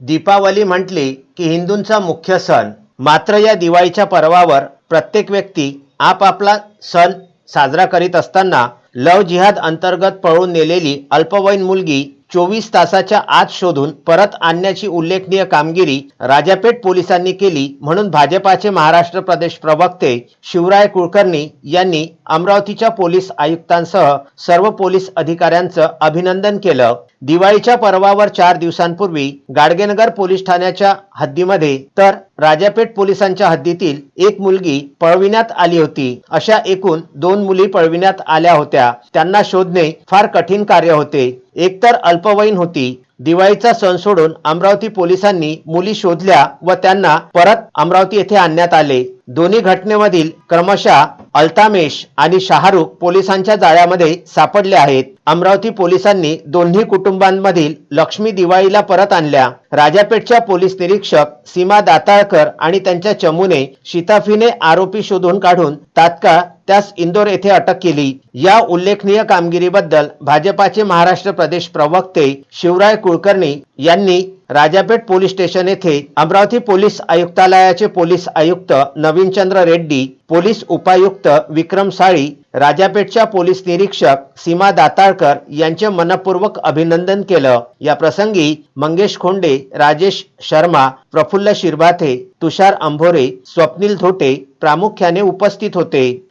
दीपावली म्हटली की हिंदूंचा मुख्य सण. मात्र या दिवाळीच्या पर्वावर प्रत्येक व्यक्ती आपापला सण साजरा करीत असताना लव जिहाद अंतर्गत पळून नेलेली अल्पवयीन मुलगी चोवीस तासाच्या आत शोधून परत आणण्याची उल्लेखनीय कामगिरी राजापेठ पोलिसांनी केली म्हणून भाजपाचे महाराष्ट्र प्रदेश प्रवक्ते शिवराय कुलकर्णी यांनी अमरावतीच्या पोलीस आयुक्तांसह सर्व पोलीस अधिकाऱ्यांचं अभिनंदन केलं. दिवाळीच्या पर्वावर चार दिवसांपूर्वी गाडगेनगर पोलीस ठाण्याच्या हद्दीमध्ये तर राजापेठ पोलिसांच्या हद्दीतील एक मुलगी पळविण्यात आली होती. अशा एकूण दोन मुली पळविण्यात आल्या होत्या. त्यांना शोधणे फार कठीण कार्य होते. एकतर अल्पवयीन होती. दिवाळीचा सण सोडून अमरावती पोलिसांनी मुली शोधल्या व त्यांना परत अमरावती येथे आणण्यात आले. दोन्ही घटनेमधील क्रमशः अल्तामेश आणि शाहरुख पोलिसांच्या जाळ्यामध्ये सापडले आहेत. अमरावती पोलिसांनी दोन्ही कुटुंबांमधील लक्ष्मी दिवाळीला परत आणल्या. राजापेठच्या पोलीस निरीक्षक सीमा दाताळकर आणि त्यांच्या चमूने शिताफीने आरोपी शोधून काढून तात्काळ त्यास इंदोर येथे अटक केली. या उल्लेखनीय कामगिरीबद्दल भाजपाचे महाराष्ट्र प्रदेश प्रवक्ते शिवराय कुलकर्णी यांनी राजापेठ पोलीस स्टेशन येथे अमरावती पोलीस आयुक्तालयाचे पोलीस आयुक्त नवीनचंद्र रेड्डी पोलीस उपायुक्त विक्रम साळी राजापेठच्या पोलीस निरीक्षक सीमा दाताळकर यांचे मनपूर्वक अभिनंदन केलं. या प्रसंगी मंगेश खोंडे राजेश शर्मा प्रफुल्ल शिरभाते तुषार अंभोरे स्वप्नील धोटे प्रामुख्याने उपस्थित होते.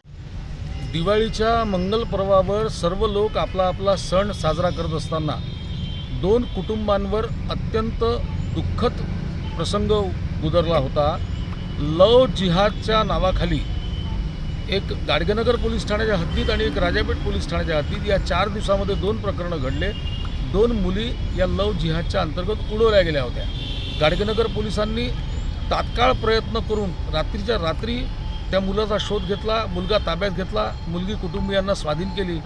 दिवाळीच्या मंगल पर्वावर सर्व लोक आपला आपला सण साजरा करत असताना दोन कुटुंबांवर अत्यंत दुःखद प्रसंग गुदरला होता. लव जिहादच्या नावाखाली एक गाडगेनगर पोलीस ठाण्याच्या हद्दीत आणि एक राजापेठ पोलीस ठाण्याच्या हद्दीत या चार दिवसामध्ये दोन प्रकरणं घडले. दोन मुली या लव जिहादच्या अंतर्गत उडवल्या गेल्या होत्या. गाडगेनगर पोलिसांनी तात्काळ प्रयत्न करून रात्रीच्या रात्री त्या मुलाचा शोध घेतला मुलगा ताब्यात घेतला मुलगी कुटुंबियांना स्वाधीन केली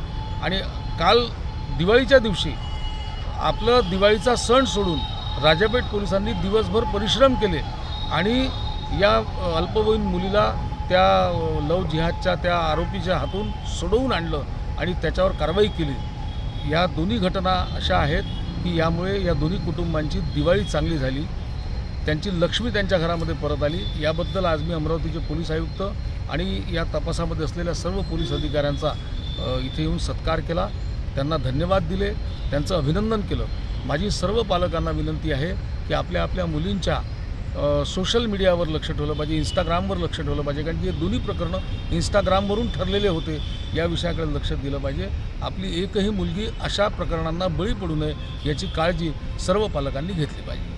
आणि काल दिवाळीच्या दिवशी आपलं दिवाळीचा सण सोडून राजापेठ पोलिसांनी दिवसभर परिश्रम केले आणि या अल्पवयीन मुलीला त्या लव जिहादच्या त्या आरोपीच्या हातून सोडवून आणलं आणि त्याच्यावर कारवाई केली. या दोन्ही घटना अशा आहेत की यामुळे या दोन्ही कुटुंबांची दिवाळी चांगली झाली. त्यांची लक्ष्मी त्यांच्या घरामध्ये परत आली. याबद्दल आज मी अमरावतीचे पोलीस आयुक्त आणि या तपासामध्ये असलेल्या सर्व पोलीस अधिकाऱ्यांचा इथे येऊन सत्कार केला. त्यांना धन्यवाद दिले. त्यांचं अभिनंदन केलं. माझी सर्व पालकांना विनंती आहे की आपल्या आपल्या मुलींच्या सोशल मीडियावर लक्ष ठेवलं पाहिजे इंस्टाग्रामवर लक्ष ठेवलं पाहिजे कारण की हे दोन्ही प्रकरणं इंस्टाग्रामवरून ठरलेले होते. या विषयाकडे लक्ष दिलं पाहिजे. आपली एकही मुलगी अशा प्रकरणांना बळी पडू नये याची काळजी सर्व पालकांनी घेतली पाहिजे.